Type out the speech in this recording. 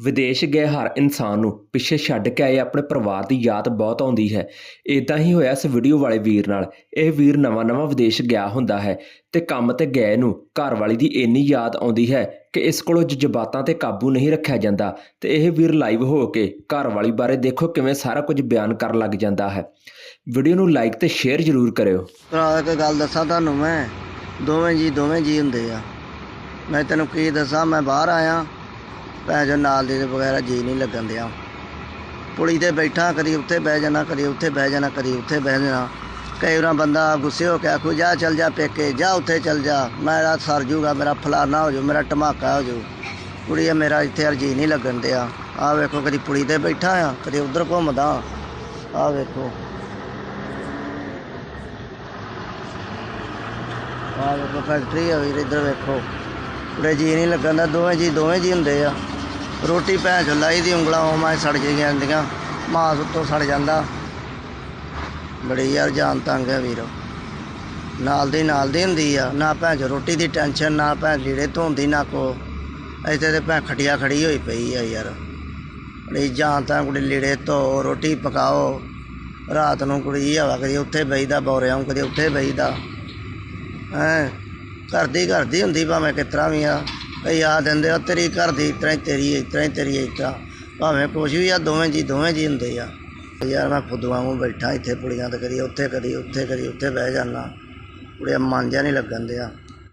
ਵਿਦੇਸ਼ ਗਏ ਹਰ ਇਨਸਾਨ ਨੂੰ ਪਿੱਛੇ ਛੱਡ ਕੇ ਆਏ ਆਪਣੇ ਪਰਿਵਾਰ ਦੀ ਯਾਦ ਬਹੁਤ ਆਉਂਦੀ ਹੈ। ਇਦਾਂ ਹੀ ਹੋਇਆ ਇਸ ਵੀਡੀਓ ਵਾਲੇ ਵੀਰ ਨਾਲ। ਇਹ ਵੀਰ ਨਵਾਂ-ਨਵਾਂ ਵਿਦੇਸ਼ ਗਿਆ ਹੁੰਦਾ ਹੈ ਤੇ ਕੰਮ ਤੇ ਗਏ ਨੂੰ ਘਰ ਵਾਲੀ ਦੀ ਇੰਨੀ ਯਾਦ ਆਉਂਦੀ ਹੈ ਕਿ ਇਸ ਕੋਲੋਂ ਜਜ਼ਬਾਤਾਂ ਤੇ ਕਾਬੂ ਨਹੀਂ ਰੱਖਿਆ ਜਾਂਦਾ ਤੇ ਇਹ ਵੀਰ ਲਾਈਵ ਹੋ ਕੇ ਘਰ ਵਾਲੀ ਬਾਰੇ ਦੇਖੋ ਕਿਵੇਂ ਸਾਰਾ ਕੁਝ ਬਿਆਨ ਕਰਨ ਲੱਗ ਜਾਂਦਾ ਹੈ। ਵੀਡੀਓ ਨੂੰ ਲਾਈਕ ਤੇ ਸ਼ੇਅਰ ਜ਼ਰੂਰ ਕਰਿਓ। ਭਰਾ, ਇੱਕ ਗੱਲ ਦੱਸਾਂ ਤੁਹਾਨੂੰ ਮੈਂ। ਦੋਵੇਂ ਜੀ ਦੋਵੇਂ ਜੀ ਹੁੰਦੇ ਆ। ਮੈਂ ਤੈਨੂੰ ਕੀ ਦੱਸਾਂ? ਮੈਂ ਬਾਹਰ ਆਇਆ। ਭੈਣ ਜੋ ਨਾਲ ਦੇ ਵਗੈਰਾ ਜੀ ਨਹੀਂ ਲੱਗਣ ਦਿਆ। ਪੁਲੀ ਤੇ ਬੈਠਾ, ਕਦੀ ਉੱਥੇ ਬਹਿ ਜਾਣਾ, ਕਦੀ ਉੱਥੇ ਬਹਿ ਜਾਣਾ, ਕਦੀ ਉੱਥੇ ਬਹਿ ਜਾਣਾ। ਕਈ ਵਾਰ ਬੰਦਾ ਗੁੱਸੇ ਹੋ ਕੇ ਆਖੂ, ਜਾ ਚੱਲ ਜਾ ਪੇਕੇ, ਜਾ ਉੱਥੇ ਚੱਲ ਜਾ। ਮੇਰਾ ਸਰ ਜੂਗਾ, ਮੇਰਾ ਫਲਾਨਾ ਹੋ ਜਾਊ ਮੇਰਾ ਧਮਾਕਾ ਹੋ ਜਾਊ ਕੁੜੀ ਆ ਮੇਰਾ ਇੱਥੇ ਯਾਰ ਜੀ ਨਹੀਂ ਲੱਗਣ ਦਿਆ। ਆ ਵੇਖੋ, ਕਦੀ ਪੁਲੀ ਤੇ ਬੈਠਾ ਆ, ਕਦੀ ਉਧਰ ਘੁੰਮਦਾ। ਆ ਵੇਖੋ। ਆਹ ਵੇਖੋ, ਫੈਕਟਰੀ ਆ ਵੀਰ, ਇੱਧਰ ਵੇਖੋ। ਉਰੇ ਜੀ ਨਹੀਂ ਲੱਗਣ ਦਾ ਦੋਵੇਂ ਜੀ ਦੋਵੇਂ ਜੀ ਹੁੰਦੇ ਆ। ਰੋਟੀ ਭੈਣ ਚੋਂ ਲਾਈ ਦੀ, ਉਂਗਲਾਂ ਉਹ ਮੈਂ ਸੜ ਜੇ ਜਾਂਦੀਆਂ ਮਾਸ ਉੱਤੋਂ ਸੜ ਜਾਂਦਾ। ਬੜੀ ਯਾਰ ਜਾਨ ਤੰਗ ਹੈ ਵੀਰੋ। ਨਾਲ ਦੀ ਨਾਲ ਦੀ ਹੁੰਦੀ ਆ। ਨਾ ਭੈਣ ਚੋਂ ਰੋਟੀ ਦੀ ਟੈਨਸ਼ਨ, ਨਾ ਭੈਣ ਲੀੜੇ ਧੋਂਦੀ, ਨਾ ਕੋ। ਇੱਥੇ ਤੇ ਭੈਣ ਖਟਿਆ ਖੜੀ ਹੋਈ ਪਈ ਆ ਯਾਰ। ਬੜੀ ਜਾਨ ਤਾਂ ਕੁੜੀ ਲੀੜੇ ਧੋ, ਰੋਟੀ ਪਕਾਓ। ਰਾਤ ਨੂੰ ਕੁੜੀ ਹਵਾ ਕਦੀ ਉੱਥੇ ਬਈਦਾ ਬੋਰਿਆਂ ਕਦੇ ਉੱਥੇ ਬਈਦਾ ਹੈਂ? ਘਰ ਦੀ ਘਰ ਦੀ ਹੁੰਦੀ ਭਾਵੇਂ ਕਿਸ ਤਰ੍ਹਾਂ ਵੀ ਆ। ਕਈ ਆ ਦਿੰਦੇ ਆ, ਤੇਰੀ ਘਰ ਦੀ ਇਸ ਹੀ ਤੇਰੀ, ਇਸ ਹੀ ਤੇਰੀ, ਇਸ ਭਾਵੇਂ ਕੁਛ ਵੀ ਆ, ਦੋਵੇਂ ਜੀ ਦੋਵੇਂ ਜੀ ਹੁੰਦੇ ਆ। ਯਾਰ ਮੈਂ ਖੁਦ ਵਾਂਗੂ ਬੈਠਾ ਇੱਥੇ ਪੁੜੀਆਂ ਤੇ ਕਦੀ ਉੱਥੇ ਕਦੀ ਉੱਥੇ ਕਦੀ ਉੱਥੇ ਬਹਿ ਜਾਣਾ ਕੁੜੀਆਂ ਮਨ ਜਿਹਾ ਨਹੀਂ ਲੱਗਣ ਦਿਆ।